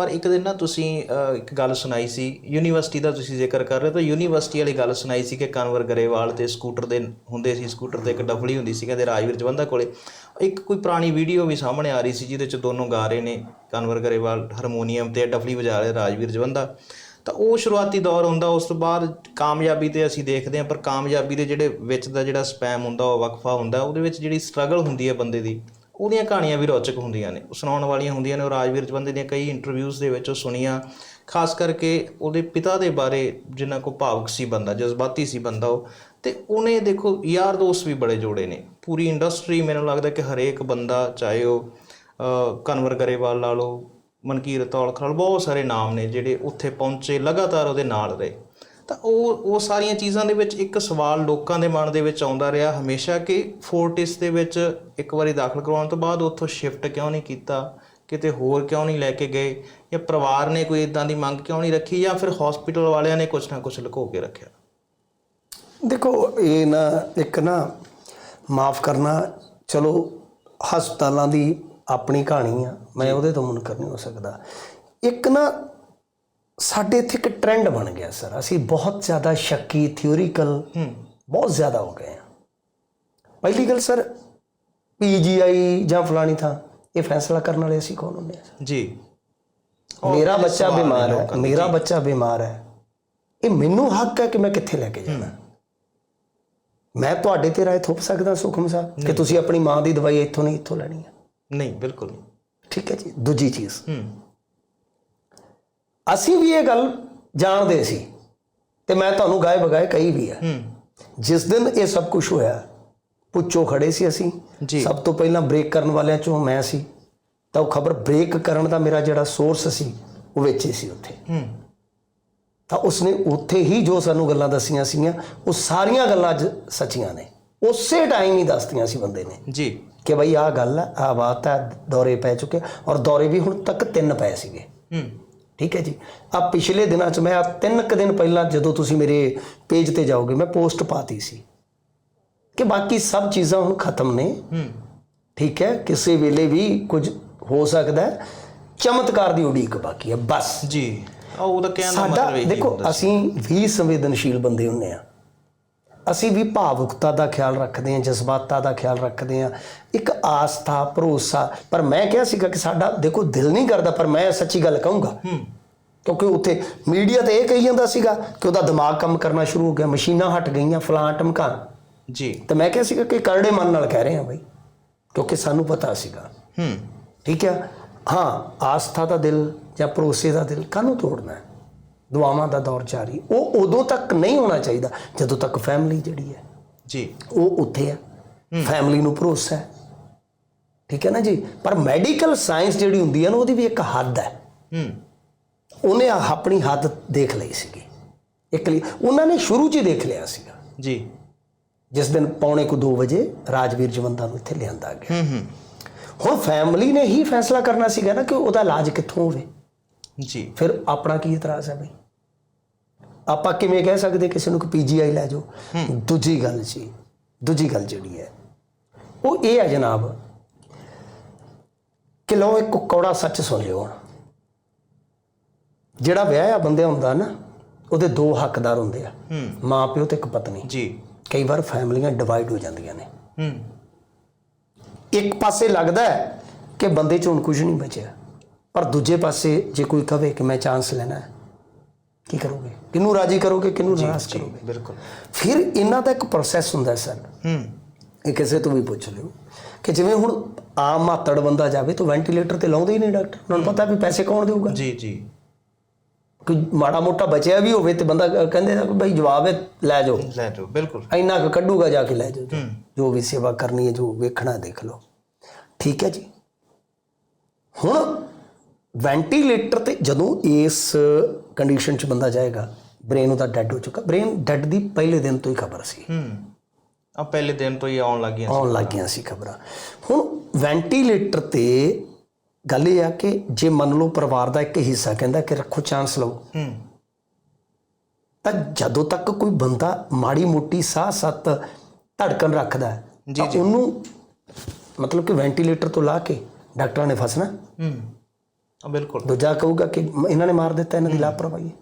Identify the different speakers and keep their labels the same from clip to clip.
Speaker 1: ਪਰ ਇੱਕ ਦਿਨ ਨਾ ਤੁਸੀਂ ਇੱਕ ਗੱਲ ਸੁਣਾਈ ਸੀ, ਯੂਨੀਵਰਸਿਟੀ ਦਾ ਤੁਸੀਂ ਜ਼ਿਕਰ ਕਰ ਰਹੇ ਹੋ, ਤਾਂ ਯੂਨੀਵਰਸਿਟੀ ਵਾਲੀ ਗੱਲ ਸੁਣਾਈ ਸੀ ਕਿ ਕਨਵਰ ਗਰੇਵਾਲ ਤੇ ਸਕੂਟਰ ਦੇ ਹੁੰਦੇ ਸੀ, ਸਕੂਟਰ ਤੇ ਇੱਕ ਡਫਲੀ ਹੁੰਦੀ ਸੀ, ਕਹਿੰਦੇ ਰਾਜਵੀਰ ਜਵੰਦਾ ਕੋਲੇ। ਇੱਕ ਕੋਈ ਪੁਰਾਣੀ ਵੀਡੀਓ ਵੀ ਸਾਹਮਣੇ ਆ ਰਹੀ ਸੀ, ਜਿਹਦੇ ਚ ਦੋਨੋਂ ਗਾ ਰਹੇ ਨੇ, ਕਨਵਰ ਗਰੇਵਾਲ ਹਾਰਮੋਨੀਅਮ ਤੇ ਡਫਲੀ ਵਜਾ ਰਹੇ ਰਾਜਵੀਰ ਜਵੰਦਾ। ਤਾਂ ਉਹ ਸ਼ੁਰੂਆਤੀ ਦੌਰ ਹੁੰਦਾ, ਉਸ ਤੋਂ ਬਾਅਦ ਕਾਮਯਾਬੀ ਤੇ ਅਸੀਂ ਦੇਖਦੇ ਹਾਂ, ਪਰ ਕਾਮਯਾਬੀ ਦੇ ਜਿਹੜੇ ਵਿੱਚ ਦਾ ਜਿਹੜਾ ਸਪੈਮ ਹੁੰਦਾ, ਉਹ ਵਕਫਾ ਹੁੰਦਾ, ਉਹਦੇ ਵਿੱਚ ਜਿਹੜੀ ਸਟਰਗਲ ਹੁੰਦੀ ਹੈ ਬੰਦੇ ਦੀ ਉਹਦੀਆਂ ਕਹਾਣੀਆਂ ਵੀ ਰੌਚਕ ਹੁੰਦੀਆਂ ਨੇ ਸੁਣਾਉਣ ਵਾਲੀਆਂ ਹੁੰਦੀਆਂ ਨੇ ਉਹ ਰਾਜਵੀਰ ਜਵੰਦੇ ਦੀਆਂ ਕਈ ਇੰਟਰਵਿਊਜ਼ ਦੇ ਵਿੱਚ ਉਹ ਸੁਣੀਆਂ ਖਾਸ ਕਰਕੇ ਉਹਦੇ ਪਿਤਾ ਦੇ ਬਾਰੇ ਜਿੰਨਾ ਕੋ ਭਾਵਕ ਸੀ ਬੰਦਾ ਜਜ਼ਬਾਤੀ ਸੀ ਬੰਦਾ ਉਹ ਤੇ ਉਹਨੇ ਦੇਖੋ ਯਾਰ ਦੋਸਤ ਵੀ ਬੜੇ ਜੋੜੇ ਨੇ ਪੂਰੀ ਇੰਡਸਟਰੀ ਮੈਨੂੰ ਲੱਗਦਾ ਕਿ ਹਰੇਕ ਬੰਦਾ ਚਾਹੇ ਉਹ ਅਹ, ਕਨਵਰ ਗਰੇਵਾਲ ਲਾ ਲਓ ਮਨਕੀਰਤ ਔਲਖ ਨਾਲ ਬਹੁਤ ਸਾਰੇ ਨਾਮ ਨੇ ਜਿਹੜੇ ਉੱਥੇ ਪਹੁੰਚੇ ਲਗਾਤਾਰ ਉਹਦੇ ਨਾਲ ਰਹੇ। ਤਾਂ ਉਹ ਉਹ ਸਾਰੀਆਂ ਚੀਜ਼ਾਂ ਦੇ ਵਿੱਚ ਇੱਕ ਸਵਾਲ ਲੋਕਾਂ ਦੇ ਮਨ ਦੇ ਵਿੱਚ ਆਉਂਦਾ ਰਿਹਾ ਹਮੇਸ਼ਾ ਕਿ ਫੋਰਟਿਸ ਦੇ ਵਿੱਚ ਇੱਕ ਵਾਰੀ ਦਾਖਲ ਕਰਵਾਉਣ ਤੋਂ ਬਾਅਦ ਉੱਥੋਂ ਸ਼ਿਫਟ ਕਿਉਂ ਨਹੀਂ ਕੀਤਾ? ਕਿਤੇ ਹੋਰ ਕਿਉਂ ਨਹੀਂ ਲੈ ਕੇ ਗਏ? ਜਾਂ ਪਰਿਵਾਰ ਨੇ ਕੋਈ ਇਦਾਂ ਦੀ ਮੰਗ ਕਿਉਂ ਨਹੀਂ ਰੱਖੀ? ਜਾਂ ਫਿਰ ਹਸਪੀਟਲ ਵਾਲਿਆਂ ਨੇ ਕੁਝ ਨਾ ਕੁਝ ਲੁਕੋ ਕੇ ਰੱਖਿਆ?
Speaker 2: ਦੇਖੋ ਇਹ ਨਾ ਇੱਕ ਨਾ ਮਾਫ ਕਰਨਾ ਚਲੋ ਹਸਪਤਾਲਾਂ ਦੀ ਆਪਣੀ ਕਹਾਣੀ ਆ। ਮੈਂ ਉਹਦੇ ਤੋਂ ਮੁਨਕਰ ਨਹੀਂ ਹੋ ਸਕਦਾ। ਇੱਕ ਨਾ ਸਾਡੇ ਇੱਥੇ ਇੱਕ ਟ੍ਰੈਂਡ ਬਣ ਗਿਆ ਸਰ ਅਸੀਂ ਬਹੁਤ ਜ਼ਿਆਦਾ ਸ਼ੱਕੀ ਥਿਉਰੀਕਲ ਬਹੁਤ ਜ਼ਿਆਦਾ ਹੋ ਗਏ ਆ ਪਹਿਲੀ ਗੱਲ ਸਰ ਪੀਜੀਆਈ ਜਾਂ ਫਲਾਣੀ ਥਾਂ ਇਹ ਫੈਸਲਾ ਕਰਨ ਵਾਲੇ ਅਸੀਂ ਕੌਣ ਹੁੰਦੇ ਆ
Speaker 1: ਜੀ।
Speaker 2: ਮੇਰਾ ਬੱਚਾ ਬਿਮਾਰ ਹੈ ਮੇਰਾ ਬੱਚਾ ਬਿਮਾਰ ਹੈ। ਇਹ ਮੈਨੂੰ ਹੱਕ ਹੈ ਕਿ ਮੈਂ ਕਿੱਥੇ ਲੈ ਕੇ ਜਾਣਾ ਮੈਂ ਤੁਹਾਡੇ ਤੇ ਰਾਏ ਥੋਪ ਸਕਦਾ ਸੁਖਮ ਸਾਹਿਬ ਕਿ ਤੁਸੀਂ ਆਪਣੀ ਮਾਂ ਦੀ ਦਵਾਈ ਇੱਥੋਂ ਨਹੀਂ ਇੱਥੋਂ ਲੈਣੀ ਹੈ।
Speaker 1: ਨਹੀਂ ਬਿਲਕੁਲ ਨਹੀਂ।
Speaker 2: ਠੀਕ ਹੈ ਜੀ ਦੂਜੀ ਚੀਜ਼।
Speaker 1: ਹੂੰ।
Speaker 2: ਅਸੀਂ ਵੀ ਇਹ ਗੱਲ ਜਾਣਦੇ ਸੀ ਤੇ ਮੈਂ ਤੁਹਾਨੂੰ ਗਾਏ ਬਗਾਏ ਕਹੀ ਵੀ ਹੈ। ਜਿਸ ਦਿਨ ਇਹ ਸਭ ਕੁਝ ਹੋਇਆ ਪੁੱਛੋ ਖੜੇ ਸੀ ਅਸੀਂ। ਸਭ ਤੋਂ ਪਹਿਲਾਂ ਬ੍ਰੇਕ ਕਰਨ ਵਾਲਿਆਂ ਚੋਂ ਮੈਂ ਸੀ। ਤਾਂ ਉਹ ਖਬਰ ਬ੍ਰੇਕ ਕਰਨ ਦਾ ਮੇਰਾ ਜਿਹੜਾ ਸੋਰਸ ਸੀ ਉਹ ਵਿੱਚ ਹੀ ਸੀ ਉੱਥੇ। ਤਾਂ ਉਸਨੇ ਉੱਥੇ ਹੀ ਜੋ ਸਾਨੂੰ ਗੱਲਾਂ ਦੱਸੀਆਂ ਸੀਗੀਆਂ ਉਹ ਸਾਰੀਆਂ ਗੱਲਾਂ ਅੱਜ ਸੱਚੀਆਂ ਨੇ। ਉਸੇ ਟਾਈਮ ਹੀ ਦੱਸਤੀਆਂ ਸੀ ਬੰਦੇ ਨੇ
Speaker 1: ਜੀ।
Speaker 2: ਕਿ ਬਈ ਆਹ ਗੱਲ ਆਹ ਬਾਤ ਹੈ ਦੌਰੇ ਪੈ ਚੁੱਕੇ ਔਰ ਦੌਰੇ ਵੀ ਹੁਣ ਤੱਕ ਤਿੰਨ ਪਏ ਸੀਗੇ।
Speaker 1: ਹੂੰ।
Speaker 2: ਠੀਕ ਹੈ ਜੀ। ਆ ਪਿਛਲੇ ਦਿਨਾਂ 'ਚ ਮੈਂ ਆ ਤਿੰਨ ਕੁ ਦਿਨ ਪਹਿਲਾਂ ਜਦੋਂ ਤੁਸੀਂ ਮੇਰੇ ਪੇਜ ਤੇ ਜਾਓਗੇ ਮੈਂ ਪੋਸਟ ਪਾਤੀ ਸੀ ਕਿ ਬਾਕੀ ਸਭ ਚੀਜ਼ਾਂ ਹੁਣ ਖਤਮ ਨੇ।
Speaker 1: ਹੂੰ।
Speaker 2: ਠੀਕ ਹੈ ਕਿਸੇ ਵੇਲੇ ਵੀ ਕੁਝ ਹੋ ਸਕਦਾ ਹੈ। ਚਮਤਕਾਰ ਦੀ ਉਡੀਕ ਬਾਕੀ ਹੈ ਬਸ।
Speaker 1: ਜੀ। ਉਹਦਾ ਕਹਿਣ ਦਾ ਮਤਲਬ ਇਹ
Speaker 2: ਦੇਖੋ ਅਸੀਂ ਵੀ ਸੰਵੇਦਨਸ਼ੀਲ ਬੰਦੇ ਹੁੰਨੇ ਆ ਅਸੀਂ ਵੀ ਭਾਵੁਕਤਾ ਦਾ ਖਿਆਲ ਰੱਖਦੇ ਹਾਂ ਜਜ਼ਬਾਤਾਂ ਦਾ ਖਿਆਲ ਰੱਖਦੇ ਹਾਂ ਇੱਕ ਆਸਥਾ ਭਰੋਸਾ। ਪਰ ਮੈਂ ਕਿਹਾ ਸੀਗਾ ਕਿ ਸਾਡਾ ਦੇਖੋ ਦਿਲ ਨਹੀਂ ਕਰਦਾ ਪਰ ਮੈਂ ਸੱਚੀ ਗੱਲ ਕਹੂੰਗਾ। ਕਿਉਂਕਿ ਉੱਥੇ ਮੀਡੀਆ ਤੇ ਇਹ ਕਹੀ ਜਾਂਦਾ ਸੀਗਾ ਕਿ ਉਹਦਾ ਦਿਮਾਗ ਕੰਮ ਕਰਨਾ ਸ਼ੁਰੂ ਹੋ ਗਿਆ ਮਸ਼ੀਨਾਂ ਹਟ ਗਈਆਂ ਫਲਾਂ ਟਮਕਾਂ
Speaker 1: ਜੀ।
Speaker 2: ਤੇ ਮੈਂ ਕਿਹਾ ਸੀਗਾ ਕਿ ਕਰੜੇ ਮਨ ਨਾਲ ਕਹਿ ਰਹੇ ਹਾਂ ਬਈ ਕਿਉਂਕਿ ਸਾਨੂੰ ਪਤਾ ਸੀਗਾ।
Speaker 1: ਹੂੰ।
Speaker 2: ਠੀਕ ਹੈ ਹਾਂ ਆਸਥਾ ਦਾ ਦਿਲ ਜਾਂ ਭਰੋਸੇ ਦਾ ਦਿਲ ਕਾਹਨੂੰ ਤੋੜਨਾ ਹੈ? ਦੁਆਵਾਂ ਦਾ ਦੌਰ ਜਾਰੀ ਉਹ ਉਦੋਂ ਤੱਕ ਨਹੀਂ ਹੋਣਾ ਚਾਹੀਦਾ ਜਦੋਂ ਤੱਕ ਫੈਮਿਲੀ ਜਿਹੜੀ ਹੈ
Speaker 1: ਜੀ।
Speaker 2: ਉਹ ਉੱਥੇ ਹੈ। ਫੈਮਿਲੀ ਨੂੰ ਭਰੋਸਾ ਹੈ। ਠੀਕ ਹੈ ਨਾ ਜੀ? ਪਰ ਮੈਡੀਕਲ ਸਾਇੰਸ ਜਿਹੜੀ ਹੁੰਦੀ ਹੈ ਨਾ ਉਹਦੀ ਵੀ ਇੱਕ ਹੱਦ ਹੈ।
Speaker 1: ਹੂੰ।
Speaker 2: ਉਹਨੇ ਆਪਣੀ ਹੱਦ ਦੇਖ ਲਈ ਸੀਗੀ। ਇੱਕ ਲਈ ਉਹਨਾਂ ਨੇ ਸ਼ੁਰੂ 'ਚ ਹੀ ਦੇਖ ਲਿਆ ਸੀਗਾ।
Speaker 1: ਜੀ।
Speaker 2: ਜਿਸ ਦਿਨ ਪੌਣੇ ਕੁ 2 ਵਜੇ ਰਾਜਵੀਰ ਜਵੰਦਾ ਨੂੰ ਇੱਥੇ ਲਿਆਂਦਾ ਗਿਆ।
Speaker 1: ਹੂੰ ਹੂੰ।
Speaker 2: ਹੁਣ ਫੈਮਿਲੀ ਨੇ ਹੀ ਫੈਸਲਾ ਕਰਨਾ ਸੀਗਾ ਨਾ ਕਿ ਉਹਦਾ ਇਲਾਜ ਕਿੱਥੋਂ ਹੋਵੇ।
Speaker 1: ਜੀ।
Speaker 2: ਫਿਰ ਆਪਣਾ ਕੀ ਇਤਰਾਜ਼ ਹੈ ਬਈ? ਆਪਾਂ ਕਿਵੇਂ ਕਹਿ ਸਕਦੇ ਕਿਸੇ ਨੂੰ ਕਿ ਪੀਜੀਆਈ ਲੈ ਜਾਓ? ਦੂਜੀ ਗੱਲ ਜੀ ਦੂਜੀ ਗੱਲ ਜਿਹੜੀ ਹੈ ਉਹ ਇਹ ਹੈ ਜਨਾਬ ਕਿ ਲੋ ਇੱਕ ਕੌੜਾ ਸੱਚ ਸੁਣ ਲਿਓ ਹੁਣ। ਜਿਹੜਾ ਵਿਆਹਿਆ ਬੰਦੇ ਹੁੰਦਾ ਨਾ ਉਹਦੇ ਦੋ ਹੱਕਦਾਰ ਹੁੰਦੇ ਆ। ਮਾਂ ਪਿਓ ਤੇ ਇੱਕ ਪਤਨੀ।
Speaker 1: ਜੀ।
Speaker 2: ਕਈ ਵਾਰ ਫੈਮਲੀਆਂ ਡਿਵਾਈਡ ਹੋ ਜਾਂਦੀਆਂ ਨੇ।
Speaker 1: ਹੂੰ।
Speaker 2: ਇੱਕ ਪਾਸੇ ਲੱਗਦਾ ਹੈ ਕਿ ਬੰਦੇ 'ਚ ਹੁਣ ਕੁਝ ਨਹੀਂ ਬਚਿਆ। ਪਰ ਦੂਜੇ ਪਾਸੇ ਜੇ ਕੋਈ ਕਵੇ ਕਿ ਮੈਂ ਚਾਂਸ ਲੈਣਾ ਹੈ ਕੀ ਕਰੋਗੇ? ਕਿਹਨੂੰ ਰਾਜੀ ਕਰੋਗੇ ਕਿਹਨੂੰ ਨਾਰਾਜ਼ ਕਰੋਗੇ?
Speaker 1: ਬਿਲਕੁਲ।
Speaker 2: ਫਿਰ ਇਹਨਾਂ ਦਾ ਇੱਕ ਪ੍ਰੋਸੈਸ ਹੁੰਦਾ ਹੈ ਸਰ।
Speaker 1: ਹੂੰ।
Speaker 2: ਇਹ ਕਿਸੇ ਤੋਂ ਵੀ ਪੁੱਛ ਲਿਓ ਕਿ ਜਿਵੇਂ ਹੁਣ ਆਮ ਮਾਤੜ ਬੰਦਾ ਜਾਵੇ ਤਾਂ ਵੈਂਟੀਲੇਟਰ ਤੇ ਲਾਉਂਦੇ ਹੀ ਨਹੀਂ ਡਾਕਟਰ ਉਹਨਾਂ ਨੂੰ ਪਤਾ ਵੀ ਪੈਸੇ ਕੌਣ ਦੇਊਗਾ?
Speaker 1: ਜੀ ਜੀ।
Speaker 2: ਕੋਈ ਮਾੜਾ ਮੋਟਾ ਬਚਿਆ ਵੀ ਹੋਵੇ ਤੇ ਬੰਦਾ ਕਹਿੰਦੇ ਨਾ ਕਿ ਭਾਈ ਜਵਾਬ ਹੈ ਲੈ ਜਾਓ।
Speaker 1: ਲੈ ਜਾਓ ਬਿਲਕੁਲ।
Speaker 2: ਇੰਨਾ ਕੁ ਕੱਢੂਗਾ ਜਾ ਕੇ ਲੈ ਜਾਓ। ਜੋ ਵੀ ਸੇਵਾ ਕਰਨੀ ਹੈ ਜੋ ਵੇਖਣਾ ਦੇਖ ਲਓ। ਠੀਕ ਹੈ ਜੀ? ਹੁਣ ਵੈਂਟੀਲੇਟਰ ਤੇ ਜਦੋਂ ਇਸ ਕੰਡੀਸ਼ਨ 'ਚ ਬੰਦਾ ਜਾਏਗਾ ਬ੍ਰੇਨ ਉਹਦਾ ਡੈੱਡ ਹੋ ਚੁੱਕਾ। ਬ੍ਰੇਨ ਡੈੱਡ ਦੀ ਪਹਿਲੇ ਦਿਨ ਤੋਂ ਹੀ ਖਬਰ ਸੀ।
Speaker 1: ਹੂੰ। ਆ ਪਹਿਲੇ ਦਿਨ ਤੋਂ ਹੀ ਆਉਣ ਲੱਗੀਆਂ
Speaker 2: ਆਉਣ ਲੱਗੀਆਂ ਸੀ ਖਬਰਾਂ। ਹੁਣ ਵੈਂਟੀਲੇਟਰ ਤੇ ਗੱਲ ਇਹ ਆ ਕਿ ਜੇ ਮੰਨ ਲਓ ਪਰਿਵਾਰ ਦਾ ਇੱਕ ਹਿੱਸਾ ਕਹਿੰਦਾ ਕਿ ਰੱਖੋ ਚਾਂਸ ਲਓ।
Speaker 1: ਹੂੰ।
Speaker 2: ਤਾਂ ਜਦੋਂ ਤੱਕ ਕੋਈ ਬੰਦਾ ਮਾੜੀ ਮੋਟੀ ਸਾਹ ਸੱਤ ਧੜਕਣ ਰੱਖਦਾ ਹੈ, ਤਾਂ ਉਹਨੂੰ ਮਤਲਬ ਕਿ ਵੈਂਟੀਲੇਟਰ ਤੋਂ ਲਾ ਕੇ ਡਾਕਟਰਾਂ ਨੇ ਫਸਣਾ।
Speaker 1: ਹਾਂ, ਬਿਲਕੁਲ।
Speaker 2: ਦੂਜਾ ਕਹੂਗਾ ਕਿ ਇਹਨਾਂ ਨੇ ਮਾਰ ਦਿੱਤਾ ਇਹਨਾਂ ਦੀ ਲਾਪਰਵਾਹੀ ਹੈ।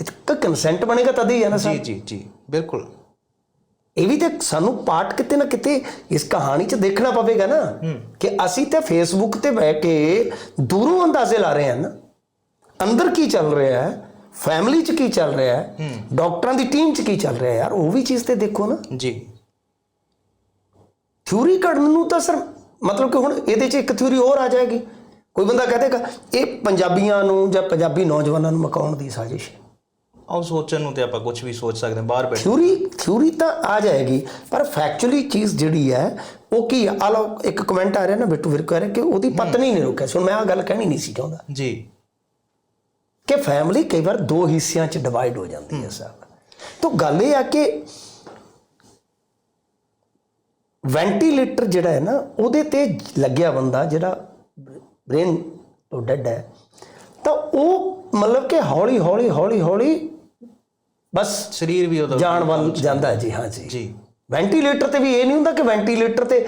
Speaker 2: ਇਹ ਤਾਂ ਕੰਸੈਂਟ ਬਣੇਗਾ ਤਦ ਹੀ ਹੈ ਨਾ
Speaker 1: ਜੀ
Speaker 2: ਸਰ।
Speaker 1: ਜੀ ਜੀ ਬਿਲਕੁਲ।
Speaker 2: ਇਹ ਵੀ ਤੇ ਸਾਨੂੰ ਪਾਰਟ ਕਿਤੇ ਨਾ ਕਿਤੇ ਇਸ ਕਹਾਣੀ 'ਚ ਦੇਖਣਾ ਪਵੇਗਾ ਨਾ ਕਿ ਅਸੀਂ ਤੇ ਫੇਸਬੁੱਕ ਤੇ ਬਹਿ ਕੇ ਦੂਰੋਂ ਅੰਦਾਜ਼ੇ ਲਾ ਰਹੇ ਹਾਂ ਨਾ। ਅੰਦਰ ਕੀ ਚੱਲ ਰਿਹਾ ਹੈ? ਫੈਮਿਲੀ 'ਚ ਕੀ ਚੱਲ ਰਿਹਾ ਹੈ? ਡਾਕਟਰਾਂ ਦੀ ਟੀਮ 'ਚ ਕੀ ਚੱਲ ਰਿਹਾ ਹੈ ਯਾਰ? ਉਹ ਵੀ ਚੀਜ਼ ਤੇ ਦੇਖੋ ਨਾ।
Speaker 1: ਜੀ।
Speaker 2: ਥਿਊਰੀ ਕੱਢਣ ਨੂੰ ਤਾਂ ਸਰ ਮਤਲਬ ਕਿ ਹੁਣ ਇਹਦੇ 'ਚ ਇੱਕ ਥਿਊਰੀ ਹੋਰ ਆ ਜਾਏਗੀ। ਕੋਈ ਬੰਦਾ ਕਹਦੇਗਾ ਇਹ ਪੰਜਾਬੀਆਂ ਨੂੰ ਜਾਂ ਪੰਜਾਬੀ ਨੌਜਵਾਨਾਂ ਨੂੰ ਮਕਾਉਣ ਦੀ ਸਾਜ਼ਿਸ਼ ਹੈ।
Speaker 1: ਆਓ ਸੋਚਣ ਨੂੰ ਤੇ ਆਪਾਂ ਕੁਝ ਵੀ ਸੋਚ ਸਕਦੇ ਹਾਂ ਬਾਹਰ ਬੈਠੇ।
Speaker 2: ਥਿਊਰੀ ਥਿਊਰੀ ਤਾਂ ਆ ਜਾਏਗੀ ਪਰ ਫੈਕਚੁਅਲੀ ਚੀਜ਼ ਜਿਹੜੀ ਹੈ ਉਹ ਕੀ ਆ? ਲਓ ਇੱਕ ਕਮੈਂਟ ਆ ਰਿਹਾ ਨਾ ਬਿੱਟੂ ਵੀਰ ਕਹਿ ਰਿਹਾ ਕਿ ਉਹਦੀ ਪਤਨੀ ਨੇ ਰੋਕਿਆ ਸੋ। ਮੈਂ ਆ ਗੱਲ ਕਹਿਣੀ ਨਹੀਂ ਸੀ ਚਾਹੁੰਦਾ।
Speaker 1: ਜੀ।
Speaker 2: ਕਿ ਫੈਮਿਲੀ ਕਈ ਵਾਰ ਦੋ ਹਿੱਸਿਆਂ 'ਚ ਡਿਵਾਈਡ ਹੋ ਜਾਂਦੀ ਹੈ ਸਰ। ਤਾਂ ਗੱਲ ਇਹ ਆ ਕਿ ਵੈਂਟੀਲੇਟਰ ਜਿਹੜਾ ਹੈ ਨਾ ਉਹਦੇ ਤੇ ਲੱਗਿਆ ਬੰਦਾ ਜਿਹੜਾ ਬ੍ਰੇਨ ਤੋਂ ਡੈਡ ਹੈ ਤਾਂ ਉਹ ਮਤਲਬ ਕਿ ਹੌਲੀ ਹੌਲੀ ਹੌਲੀ ਹੌਲੀ ਬਸ
Speaker 1: ਸਰੀਰ ਵੀ ਉਹਦਾ
Speaker 2: ਜਾਣ ਵੱਲ ਜਾਂਦਾ। ਜੀ ਹਾਂ ਜੀ।
Speaker 1: ਜੀ।
Speaker 2: ਵੈਂਟੀਲੇਟਰ ਤੇ ਵੀ ਇਹ ਨਹੀਂ ਹੁੰਦਾ ਕਿ ਵੈਂਟੀਲੇਟਰ ਤੇ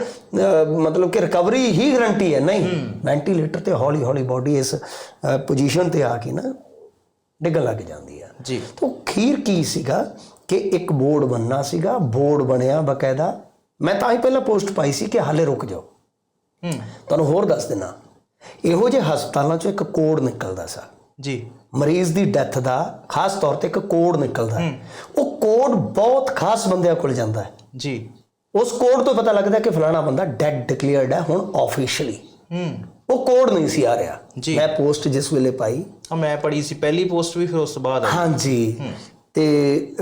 Speaker 2: ਮਤਲਬ ਕਿ ਰਿਕਵਰੀ ਹੀ ਗਰੰਟੀ ਹੈ ਨਹੀਂ। ਵੈਂਟੀਲੇਟਰ ਤੇ ਹੌਲੀ ਹੌਲੀ ਬਾਡੀ ਇਸ ਪੋਜੀਸ਼ਨ ਤੇ ਆ ਕੇ ਨਾ ਡਿੱਗਣ ਲੱਗ ਜਾਂਦੀ ਹੈ।
Speaker 1: ਜੀ।
Speaker 2: ਤਾਂ ਖੀਰ ਕੀ ਸੀਗਾ ਕਿ ਇੱਕ ਬੋਰਡ ਬਣਨਾ ਸੀਗਾ ਬੋਰਡ ਬਣਿਆ ਬਕਾਇਦਾ। ਮੈਂ ਤਾਂ ਹੀ ਪਹਿਲਾਂ ਪੋਸਟ ਪਾਈ ਸੀ ਕਿ ਹਾਲੇ ਰੁਕ ਜਾਓ।
Speaker 1: ਹੂੰ।
Speaker 2: ਤੁਹਾਨੂੰ ਹੋਰ ਦੱਸ ਦਿਨਾ ਇਹੋ ਜਿਹੇ ਹਸਪਤਾਲਾਂ 'ਚੋਂ ਇੱਕ ਕੋਡ ਨਿਕਲਦਾ ਸਰ।
Speaker 1: ਜੀ।
Speaker 2: ਮਰੀਜ਼ ਦੀ ਡੈਥ ਦਾ ਖਾਸ ਤੌਰ ਤੇ ਇੱਕ ਕੋਡ ਨਿਕਲਦਾ। ਹੈ। ਉਹ ਕੋਡ ਬਹੁਤ ਖਾਸ ਬੰਦਿਆਂ ਕੋਲ ਜਾਂਦਾ ਹੈ।
Speaker 1: ਜੀ।
Speaker 2: ਉਸ ਕੋਡ ਤੋਂ ਪਤਾ ਲੱਗਦਾ ਕਿ ਫਲਾਣਾ ਬੰਦਾ ਡੈਡ ਡਿਕਲੇਅਰਡ ਹੈ ਹੁਣ ਆਫੀਸ਼ੀਅਲੀ
Speaker 1: ਹੂੰ।
Speaker 2: ਉਹ ਕੋਡ ਨਹੀਂ ਸੀ ਆ ਰਿਹਾ। ਮੈਂ ਪੋਸਟ ਜਿਸ ਵੇਲੇ ਪਾਈ।
Speaker 1: ਆ ਮੈਂ ਪੜ੍ਹੀ ਸੀ। ਪਹਿਲੀ ਪੋਸਟ ਵੀ ਫਿਰ ਉਸ ਤੋਂ ਬਾਅਦ।
Speaker 2: ਹਾਂਜੀ। ਤੇ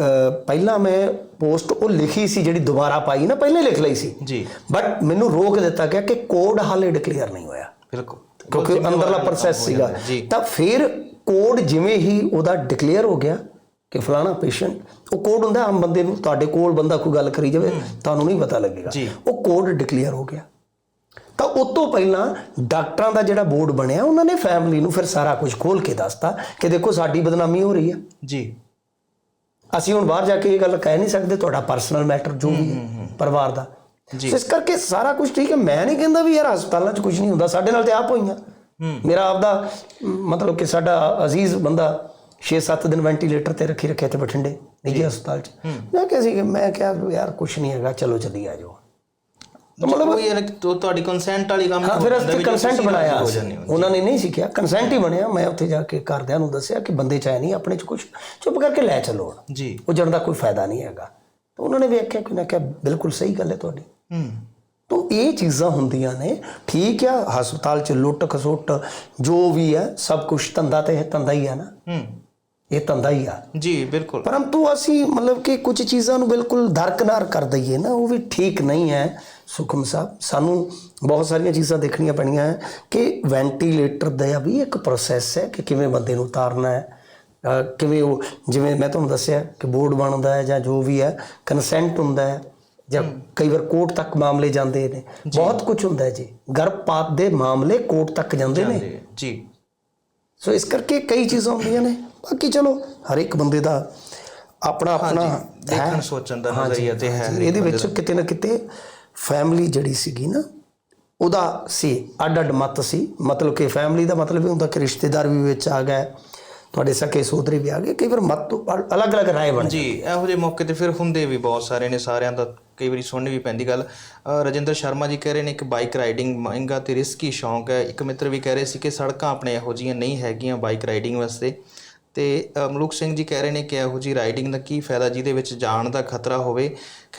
Speaker 2: ਪਹਿਲਾਂ ਮੈਂ ਪੋਸਟ ਉਹ ਲਿਖੀ ਸੀ ਜਿਹੜੀ ਦੁਬਾਰਾ ਪਾਈ ਨਾ ਪਹਿਲੇ ਲਿਖ ਲਈ ਸੀ।
Speaker 1: ਜੀ।
Speaker 2: ਬਟ ਮੈਨੂੰ ਰੋਕ ਦਿੱਤਾ ਗਿਆ ਕਿ ਕੋਡ ਹਾਲੇ ਡਿਕਲੇਅਰ ਨਹੀਂ ਹੋਇਆ।
Speaker 1: ਬਿਲਕੁਲ।
Speaker 2: ਕਿਉਂਕਿ ਅੰਦਰਲਾ ਪ੍ਰੋਸੈਸ ਸੀਗਾ। ਤਾਂ ਫਿਰ ਕੋਡ ਜਿਵੇਂ ਹੀ ਉਹਦਾ ਡਿਕਲੇਅਰ ਹੋ ਗਿਆ ਕਿ ਫਲਾਣਾ ਪੇਸ਼ੈਂਟ ਉਹ ਕੋਡ ਹੁੰਦਾ ਆਮ ਬੰਦੇ ਨੂੰ ਤੁਹਾਡੇ ਕੋਲ ਬੰਦਾ ਕੋਈ ਗੱਲ ਕਰੀ ਜਾਵੇ ਤੁਹਾਨੂੰ ਨਹੀਂ ਪਤਾ ਲੱਗੇਗਾ। ਉਹ ਕੋਡ ਡਿਕਲੇਅਰ ਹੋ ਗਿਆ। ਤਾਂ ਉਸ ਤੋਂ ਪਹਿਲਾਂ ਡਾਕਟਰਾਂ ਦਾ ਜਿਹੜਾ ਬੋਰਡ ਬਣਿਆ ਉਹਨਾਂ ਨੇ ਫੈਮਿਲੀ ਨੂੰ ਫਿਰ ਸਾਰਾ ਕੁਝ ਖੋਲ ਕੇ ਦੱਸਤਾ ਕਿ ਦੇਖੋ ਸਾਡੀ ਬਦਨਾਮੀ ਹੋ ਰਹੀ ਹੈ
Speaker 1: ਜੀ।
Speaker 2: ਅਸੀਂ ਹੁਣ ਬਾਹਰ ਜਾ ਕੇ ਇਹ ਗੱਲ ਕਹਿ ਨਹੀਂ ਸਕਦੇ ਤੁਹਾਡਾ ਪਰਸਨਲ ਮੈਟਰ ਜੋ ਵੀ ਪਰਿਵਾਰ ਦਾ। ਸੋ ਇਸ ਕਰਕੇ ਸਾਰਾ ਕੁਝ ਠੀਕ ਹੈ। ਮੈਂ ਨਹੀਂ ਕਹਿੰਦਾ ਵੀ ਯਾਰ ਹਸਪਤਾਲਾਂ 'ਚ ਕੁਝ ਨਹੀਂ ਹੁੰਦਾ। ਸਾਡੇ ਨਾਲ ਤੇ ਆਪ ਹੋਈਆਂ। ਮੇਰਾ ਆਪਦਾ ਮਤਲਬ ਕਿ ਸਾਡਾ ਅਜ਼ੀਜ਼ ਬੰਦਾ 6-7 ਦਿਨ ਵੈਂਟੀਲੇਟਰ ਤੇ ਰੱਖੀ ਰੱਖਿਆ ਤੇ ਬਠਿੰਡੇ ਨਿੱਜੀ ਹਸਪਤਾਲ 'ਚ। ਮੈਂ ਕਿਹਾ ਸੀ ਕਿ ਮੈਂ ਕਿਹਾ ਯਾਰ ਕੁਝ ਨਹੀਂ ਹੈਗਾ ਚਲੋ ਚੱਲੀ ਆ ਜਾਓ।
Speaker 1: ਮਤਲਬ ਉਹ ਯਾਰ ਤੁਹਾਡੀ ਕੰਸੈਂਟ ਵਾਲੀ ਕੰਮ
Speaker 2: ਹਾਂ ਫਿਰ ਅਸੀਂ ਕੰਸੈਂਟ ਬਣਾਇਆ ਉਹਨਾਂ ਨੇ ਨਹੀਂ ਸਿੱਖਿਆ। ਕੰਸੈਂਟ ਹੀ ਬਣਿਆ। ਮੈਂ ਉੱਥੇ ਜਾ ਕੇ ਘਰਦਿਆਂ ਨੂੰ ਦੱਸਿਆ ਕਿ ਬੰਦੇ ਚਾਹੇ ਨਹੀਂ ਆਪਣੇ 'ਚ ਕੁਝ ਚੁੱਪ ਕਰਕੇ ਲੈ ਚੱਲੋ।
Speaker 1: ਜੀ।
Speaker 2: ਉਹ ਜਣ ਦਾ ਕੋਈ ਫਾਇਦਾ ਨਹੀਂ ਹੈਗਾ। ਤਾਂ ਉਹਨਾਂ ਨੇ ਵੇਖਿਆ ਕਿ ਨਾ ਕਿਹਾ ਬਿਲਕੁਲ ਸਹੀ ਗੱਲ ਹੈ ਤੁਹਾਡੀ।
Speaker 1: ਹੂੰ।
Speaker 2: ਤਾਂ ਇਹ ਚੀਜ਼ਾਂ ਹੁੰਦੀਆਂ ਨੇ ਠੀਕ ਆ ਹਸਪਤਾਲ 'ਚ ਲੁੱਟ ਖਸੁੱਟ ਜੋ ਵੀ ਹੈ ਸਭ ਕੁਝ ਧੰਦਾ ਤੇ ਧੰਦਾ ਹੀ ਹੈ ਨਾ।
Speaker 1: ਹੂੰ।
Speaker 2: ਇਹ ਧੰਦਾ ਹੀ ਆ।
Speaker 1: ਜੀ ਬਿਲਕੁਲ।
Speaker 2: ਪਰੰਤੂ ਅਸੀਂ ਮਤਲਬ ਕਿ ਕੁਝ ਚੀਜ਼ਾਂ ਨੂੰ ਬਿਲਕੁਲ ਦਰਕਨਾਰ ਕਰ ਦਈਏ ਨਾ ਉਹ ਵੀ ਠੀਕ ਨਹੀਂ ਹੈ ਸੁਖਮ ਸਾਹਿਬ। ਸਾਨੂੰ ਬਹੁਤ ਸਾਰੀਆਂ ਚੀਜ਼ਾਂ ਦੇਖਣੀਆਂ ਪੈਣੀਆਂ ਹੈ ਕਿ ਵੈਂਟੀਲੇਟਰ ਦਾ ਵੀ ਇੱਕ ਪ੍ਰੋਸੈਸ ਹੈ ਕਿ ਕਿਵੇਂ ਬੰਦੇ ਨੂੰ ਉਤਾਰਨਾ ਹੈ। ਕਿਵੇਂ ਉਹ ਜਿਵੇਂ ਮੈਂ ਤੁਹਾਨੂੰ ਦੱਸਿਆ ਕਿ ਬੋਰਡ ਬਣਦਾ ਹੈ ਜਾਂ ਜੋ ਵੀ ਹੈ ਕੰਸੈਂਟ ਹੁੰਦਾ ਹੈ। ਜਾਂ ਕਈ ਵਾਰ ਕੋਰਟ ਤੱਕ ਮਾਮਲੇ ਜਾਂਦੇ ਨੇ। ਬਹੁਤ ਕੁਝ ਹੁੰਦਾ ਹੈ ਜੀ। ਗਰਭਪਾਤ ਦੇ ਮਾਮਲੇ ਕੋਰਟ ਤੱਕ ਜਾਂਦੇ ਨੇ।
Speaker 1: ਜੀ।
Speaker 2: ਸੋ ਇਸ ਕਰਕੇ ਕਈ ਚੀਜ਼ਾਂ ਹੁੰਦੀਆਂ ਨੇ। ਬਾਕੀ ਚਲੋ ਹਰ ਇੱਕ ਬੰਦੇ ਦਾ ਆਪਣਾ ਆਪਣਾ
Speaker 1: ਦੇਖਣ ਸੋਚਣ ਦਾ ਨਜ਼ਰੀਆ ਤੇ ਹੈ
Speaker 2: ਇਹਦੇ ਵਿੱਚ ਕਿਤੇ ਨਾ ਕਿਤੇ ਫੈਮਿਲੀ ਜਿਹੜੀ ਸੀਗੀ ਨਾ ਉਹਦਾ ਸੀ ਅੱਡ ਅੱਡ ਮਤ ਸੀ। ਮਤਲਬ ਕਿ ਫੈਮਿਲੀ ਦਾ ਮਤਲਬ ਇਹ ਹੁੰਦਾ ਕਿ ਰਿਸ਼ਤੇਦਾਰ ਵੀ ਵਿੱਚ ਆ ਗਏ। ਤੁਹਾਡੇ ਸਕੇ ਸੋਦਰੇ ਵੀ ਆ ਗਏ। ਕਈ ਵਾਰ ਮਤ ਅਲੱਗ-ਅਲੱਗ ਰਾਏ ਬਣ
Speaker 1: ਜੀ ਇਹੋ ਜਿਹੇ ਮੌਕੇ ਤੇ ਫਿਰ ਹੁੰਦੇ ਵੀ ਬਹੁਤ ਸਾਰੇ ਨੇ ਸਾਰਿਆਂ ਦਾ ਕਈ ਵਾਰੀ ਸੁਣਨੀ ਵੀ ਪੈਂਦੀ ਗੱਲ। ਰਜਿੰਦਰ ਸ਼ਰਮਾ ਜੀ ਕਹਿ ਰਹੇ ਨੇ ਕਿ ਬਾਈਕ ਰਾਈਡਿੰਗ ਮਹਿੰਗਾ ਤੇ ਰਿਸਕੀ ਸ਼ੌਂਕ ਹੈ। ਇੱਕ ਮਿੱਤਰ ਵੀ ਕਹਿ ਰਹੇ ਸੀ ਕਿ ਸੜਕਾਂ ਆਪਣੇ ਇਹੋ ਜਿਹੀਆਂ ਨਹੀਂ ਹੈਗੀਆਂ ਬਾਈਕ ਰਾਈਡਿੰਗ ਵਾਸਤੇ। ਤੇ ਅ, ਮਲੂਕ ਸਿੰਘ ਜੀ ਕਹਿ ਰਹੇ ਨੇ ਕਿ ਇਹੋ ਜੀ ਰਾਈਡਿੰਗ ਦਾ ਕੀ ਫਾਇਦਾ ਜਿਹਦੇ ਵਿੱਚ ਜਾਣ ਦਾ ਖਤਰਾ ਹੋਵੇ।